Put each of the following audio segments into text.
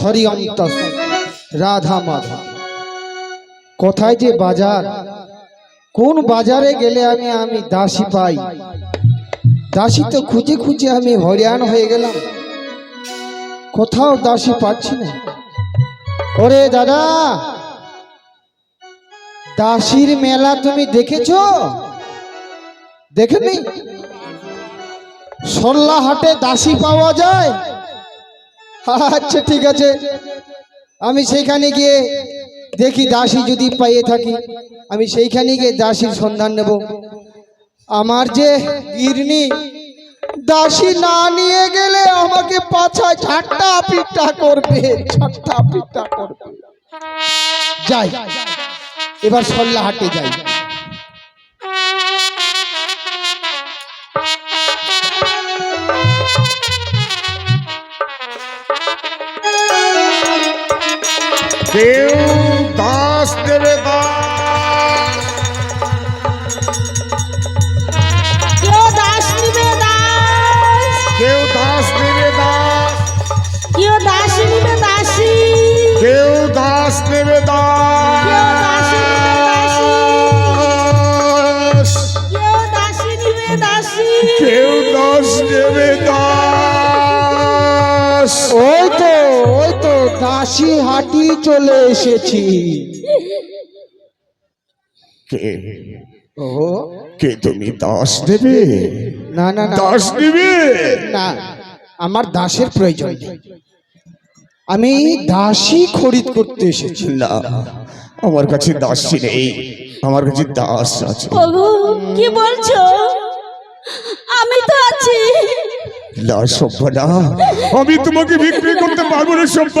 হরি অন্তস রাধা মাধব। কোথায় যে বাজার, কোন বাজারে গেলে আমি আমি দাসী পাই। দাসী তো খুঁজে খুঁজে আমি হরিয়ান হয়ে গেলাম। কোথাও দাসী পাচ্ছি না। ওরে দাদা, দাসীর মেলা তুমি দেখেছ? দেখেনি সল্লা হাটে দাসী পাওয়া যায়? আচ্ছা ঠিক আছে। আমি সেইখানে গিয়ে দেখি দাসী যদি পাইয়ে থাকি। আমি সেইখানে গিয়ে দাসীর সন্ধান নেব। আমার যে গিরনি, দাসী না নিয়ে গেলে আমাকে পাছায় ঝাট্টা পিট্টা করবে, ঝাট্টা পিট্টা করবে। যাই, এবার সল্লা হাটে যাই। কেউ দাস দেবে দাস। কেউ দাস নিবে দাস। কেউ দাস দেবে দাস। কেউ দাস নিবে দাসী। কেউ দাস দেবে কেউ দাসী নিবে দাসী। দাস কেউ দাসী নিবে দাসী। কেউ দাস দেবে দাস। ওই তো ওই দাসী হাটি চলে এসেছি। কে? ও। কে তুমি দাস দেবে? না না না। দাস দেবে? না আমার দাসের প্রয়োজন আমি দাসী খরিদ করতে এসেছি। না আমার কাছে দাসী নেই। আমার কাছে দাস আছে। ওগো কি বলছো? আমি তো আছি। না সভ্য না। আমি তোমাকে বিক্রি করতে পারব না সভ্য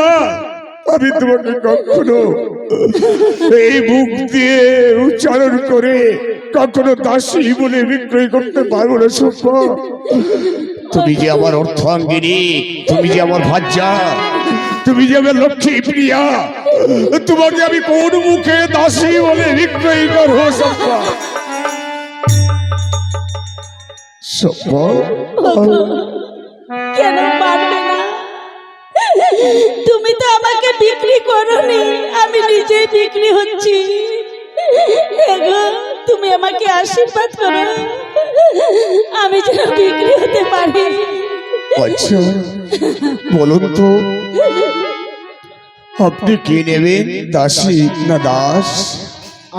আমি তোমাকে কখনো এই মুখ দিয়ে উচ্চারণ করে কখনো দাসী বলে বিক্রয় করতে পারব না সভ্য তুমি যে আমার অর্থাঙ্গিনী, তুমি যে আমার ভাজ্যা, তুমি যে আমার লক্ষ্মী প্রিয়া, তোমাকে আমি কোন মুখে দাসী বলে বিক্রয় করব সভ্য সভ্য কেন পারবে না? তুমি তো আমাকে বিক্রি করোনি আমি নিজেই বিক্রি হচ্ছি। তুমি আমাকে আশীর্বাদ করো। আমি যেন বিক্রি হতে পারি। আচ্ছা বলুন তো আপনি কি নেবেন দাসী না দাস?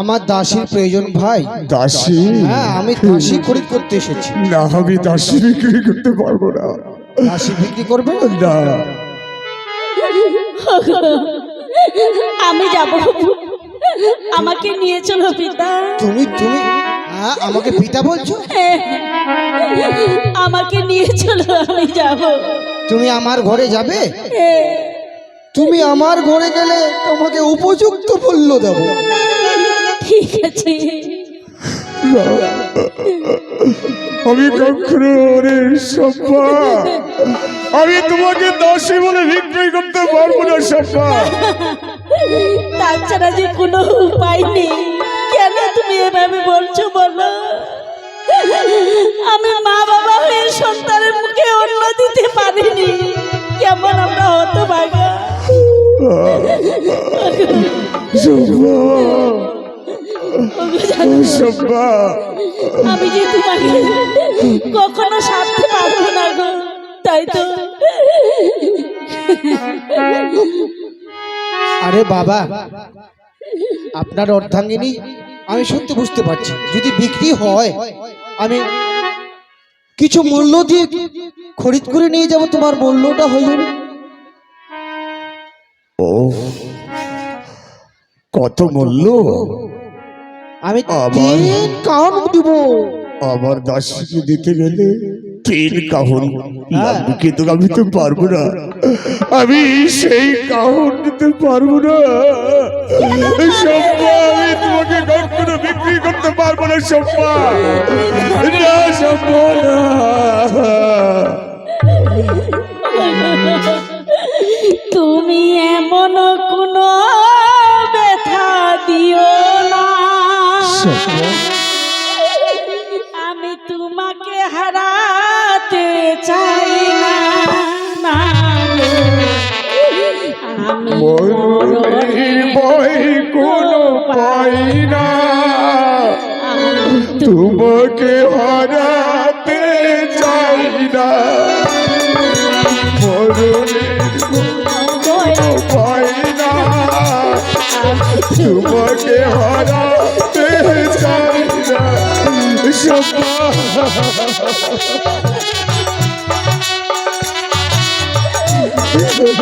আমার দাসীর প্রয়োজন ভাই। দাসী? হ্যাঁ আমি দাসী খরিদ করতে এসেছি। না আমি দাসী বিক্রি করতে পারব না। দাসী বিক্রি করবে? না আমি যাব। আমাকে নিয়ে চলো পিতা। তুমি তুমি আমাকে পিতা বলছো? আমাকে নিয়ে চলো আমি যাব। তুমি আমার ঘরে যাবে? তুমি আমার ঘরে গেলে তোমাকে উপযুক্ত মূল্য দেব। ঠিক আছে। আমি কখনো রে সব্বা আমি তোমাকে দাসী বলে বিক্রি করতে পারব না সব্বা তাছাড়া যে কোনো উপায় নেই। কেন তুমি এভাবে বলছো বলো? আমি মা বাবা হয়ে সন্তানের মুখে অন্ন দিতে পারিনি। কেমন আমরা হতো সব্বা আমি যে তোমাকে কখনো সারতে পারব না গো তাই তো। আরে বাবা আপনার অর্ধাঙ্গিনী আমি সত্যি বুঝতে পারছি। যদি বিক্রি হয় আমি কিছু মূল্য দিয়ে খরিদ করে নিয়ে যাব তোমার মূল্যটা হয়ে যাবে। ও কত মূল্য? আমি আবার? তিন কাউন দিব আমার দাসীকে দিতে গেলে তিন কাহন হ্যাঁ। লাগবে কিন্তু আমি তো পারব না আমি সেই কাহন দিতে পারব না সম্পা আমি তোমাকে কখনো বিক্রি করতে পারব না সম্পা না সম্পা না তুমি এমন কোনো সম্পা আমি তোমাকে হারাতে চাই না সপা কত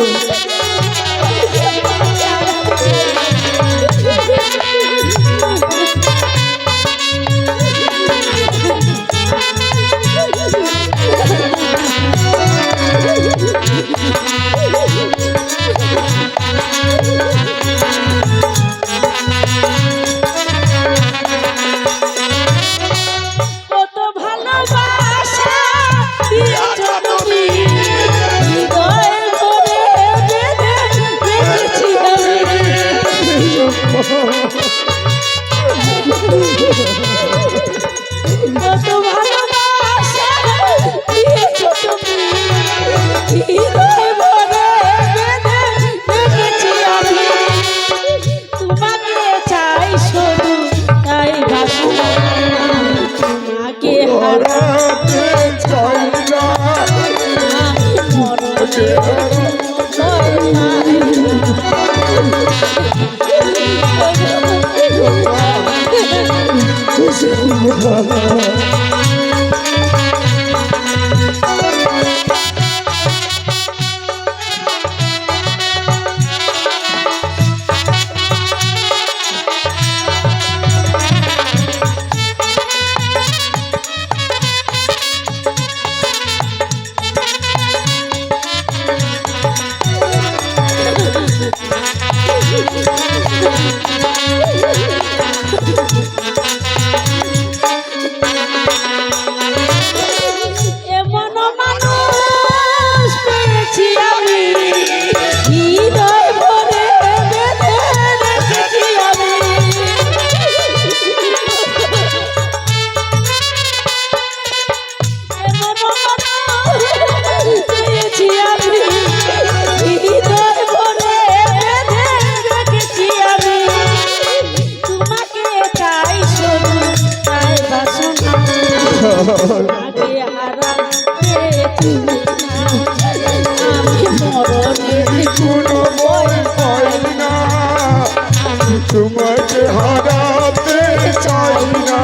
তোমাকে হারাতে চাই না।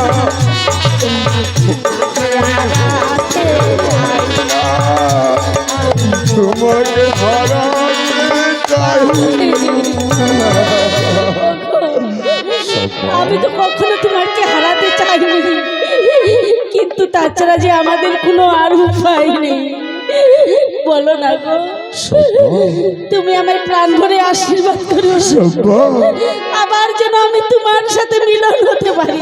তোমাকে হারাতে চাই আমি তো কখনো তোমাকে হারাতে চাইনি। কিন্তু তাছাড়া যে আমাদের কোনো আর উপায় নেই। বলো না গো। তুমি আমার প্রাণ ভরে আশীর্বাদ করো আবার যেন আমি তোমার সাথে মিলন হতে পারি।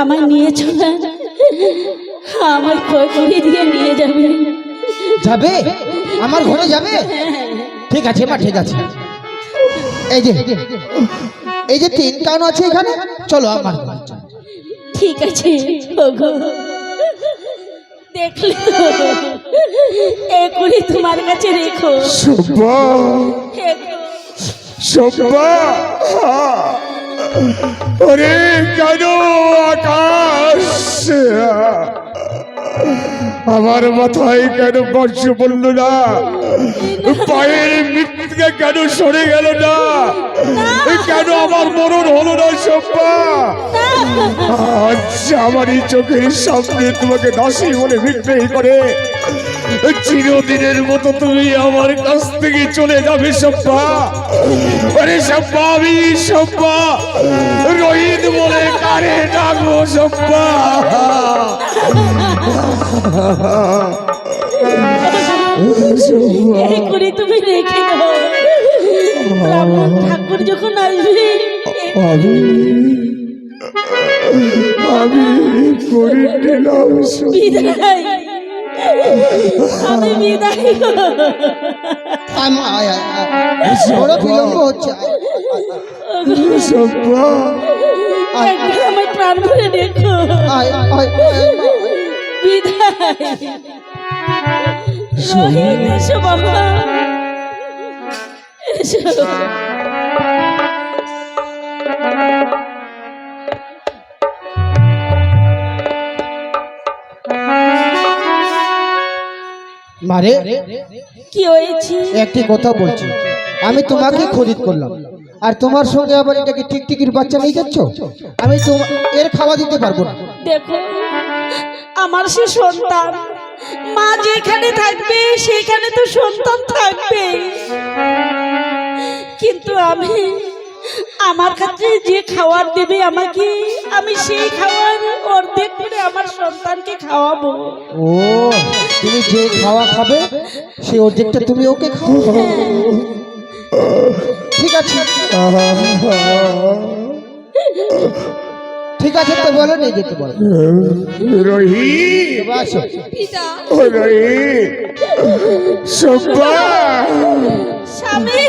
আমায় নিয়ে চলে। আমায় ক্ষয় করে দিয়ে নিয়ে যাবে? যাবে? আমার ঘরে যাবে? ঠিক আছে মা ঠিক আছে। এই যে এই যে তিন কান আছে এখানে? চলো আমার ঠিক আছে ওগো। দেখলে এখনই তোমার কাছে রেখো। সব্বা রেখো। সব্বা ওরে কেন আকাশ? আমার মাথায় কেন বর্ষ পড়ল না? পায়ের মৃত্যুকে কেন সরে গেল না? কেন আমার মরণ হলো না সব্বা? আজ আমার এই চোখের সামনে তোমাকে দাসী বলে বিক্রয় করে, চিরদিনের মতো তুমি আমার কাছ থেকে চলে যাবে সব্বা। আরে সব্বা, আমি সব্বা, রোহিত বলে কারে ডাকবো সব্বা? এখনই তুমি রেখে দাও। ব্রাহ্মণ ঠাকুর যখন আসবে আমি আমি করে নিলাম বিদায়। আমি বিদায়। বড় বিলম্ব হচ্ছে। আমার প্রাণ ভরে দেখো আয় আয় আয়, মা। বিদায়। এসো বাবা। এসো। মারে কি হয়েছে? একটি কথা বলছি। আমি তোমাকে খরিদ করলাম। আর তোমার সঙ্গে আবার এটাকে টিকটিকির বাচ্চা নিয়ে যাচ্ছ? আমি এর খাওয়া দিতে পারব না। দেখো আমার সে সন্তান মা যেখানে থাকবে, সেখানে তো সন্তান থাকবে। কিন্তু আমি, আমার কাছে যে খাবার দেবে আমাকে, আমি সেই খাবার অর্ধেক করে আমার সন্তানকে খাওয়াবো। ও, তুমি যে খাওয়া খাবে, সেই অর্ধেকটা তুমি ওকে খাও ঠিক আছে। ঠিক আছে তো বলো নিয়ে যেতে বলো। আসো। পিতা। ও স্বামী।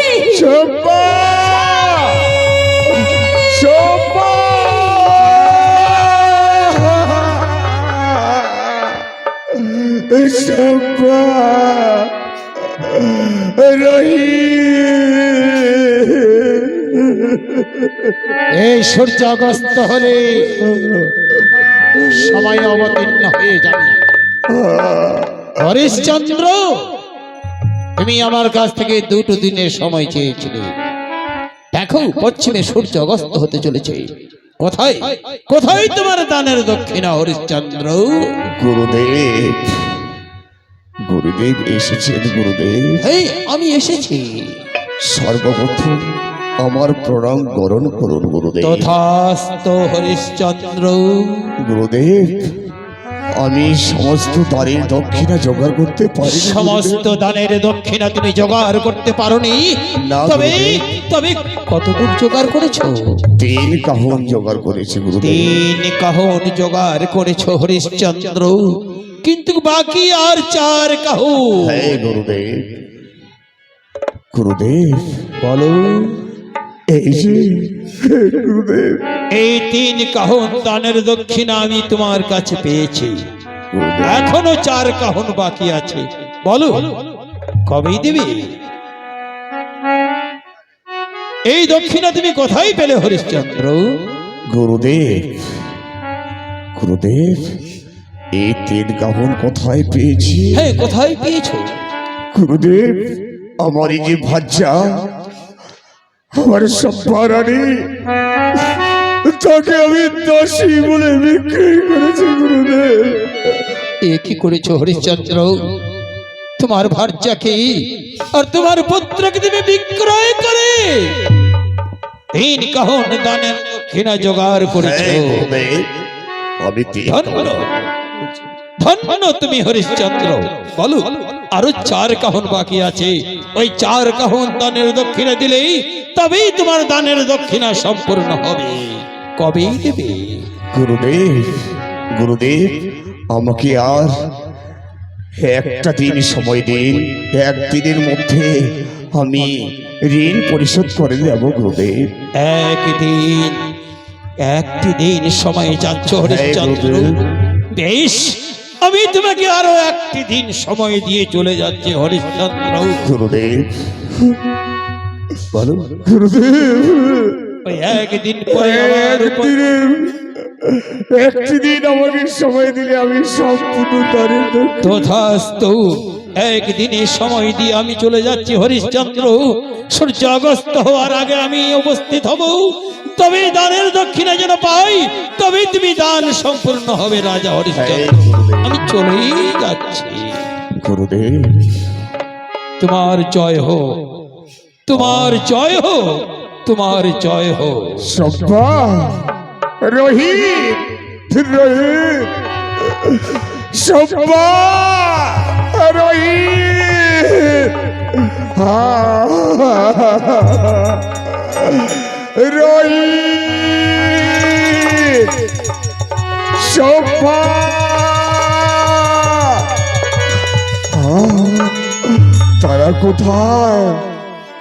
রহিম এই সূর্যাগস্ত হলে সময় অবতীর্ণ হয়ে যাবে। হরিশ্চন্দ্র তুমি আমার কাছ থেকে দুটো দিনের সময় চেয়েছিলে। দেখো পশ্চিমে সূর্য অগস্ত হতে চলেছে। কোথায়? কোথায় তোমার দানের দক্ষিণা হরিশ্চন্দ্র? গুরুদেব গুরুদেব এসেছেন গুরুদেব। এই আমি এসেছি। সর্বপ্রথম আমার প্রণাম গ্রহণ করুন গুরুদেব। তথাস্ত হরিশ্চন্দ্র। গুরুদেব আমি সমস্ত তারের দক্ষিণা জোগাড় করতে পারি সমস্ত দানের দক্ষিণা তুমি জোগাড় করতে পারোনি। না, তবে তবে কতদূর জোগাড় করেছ। তিন কাহন জোগাড় করেছি গুরুদেব। তিন কাহন জোগাড় করেছ হরিশ্চন্দ্র। কিন্তু বাকি আর চার কাহন। হে গুরুদেব। গুরুদেব বলো। এই তিন কাহন দানের দক্ষিণা আমি তোমার কাছে পেয়েছি। এখনও চার কাহন বাকি আছে। বলো কবে দিবি? এই দক্ষিণা তুমি কোথায় পেলে হরিশ্চন্দ্র? গুরুদেব গুরুদেব এই তিন কাহন কোথায় পেয়েছি? হ্যাঁ কোথায় পেয়েছ? গুরুদেব আমার এই যে ভাজ্যা আমার সব্বারানি। তাকে আমি দোষী বলে বিক্রি করেছি গুরুদেব। এ কি করেছ হরিশ্চন্দ্র? তোমার ভার্যাকে আর তোমার পুত্রকে তুমি বিক্রয় করে তিন কাহন দানের দক্ষিণা জোগাড় করেছ। আমি ধন্য ধন্য তুমি হরিশ্চন্দ্র বলো। আরও চার কাহন বাকি আছে। ওই চার কাহন দানের দক্ষিণা দিলেই তবেই তোমার দানের দক্ষিণা সম্পূর্ণ হবে। কবেই দেবে? গুরুদেব গুরুদেব আমাকে আর একটা দিন সময় দিন। একদিনের মধ্যে আমি ঋণ পরিশোধ করে দেব গুরুদেব। একদিন একটি দিন সময় যাচ্ছ হরিশ্চন্দ্র। বেশ আমি তোমাকে আরও একটি দিন সময় দিয়ে চলে যাচ্ছি হরিশ্চন্দ্র। গুরুদেব। বলো। গুরুদেব একদিন একটি দিন আমাকে সময় দিলে আমি সম্পূর্ণ তথাস্ত একদিনে সময় দিয়ে আমি চলে যাচ্ছি হরিশ্চন্দ্র। সূর্য অগস্ত হওয়ার আগে আমি উপস্থিত হব। তবে দানের দক্ষিণা যেন পাই তবে তুমি দান সম্পূর্ণ হবে রাজা হরিশ্চন্দ্র। আমি চলেই যাচ্ছি। গুরুদেব। তোমার জয় হো তোমার জয় হো তোমার জয় হো সব্বা রহিম। রহিম। সব্বা রহিম। রহিম সব্বা তারা কোথায়?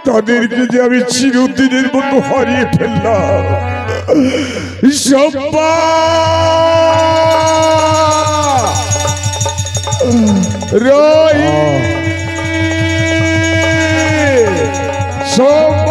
তাদেরকে যে আমি চিরদিনের মতো হারিয়ে ফেললাম। সম্পা রই সম্পা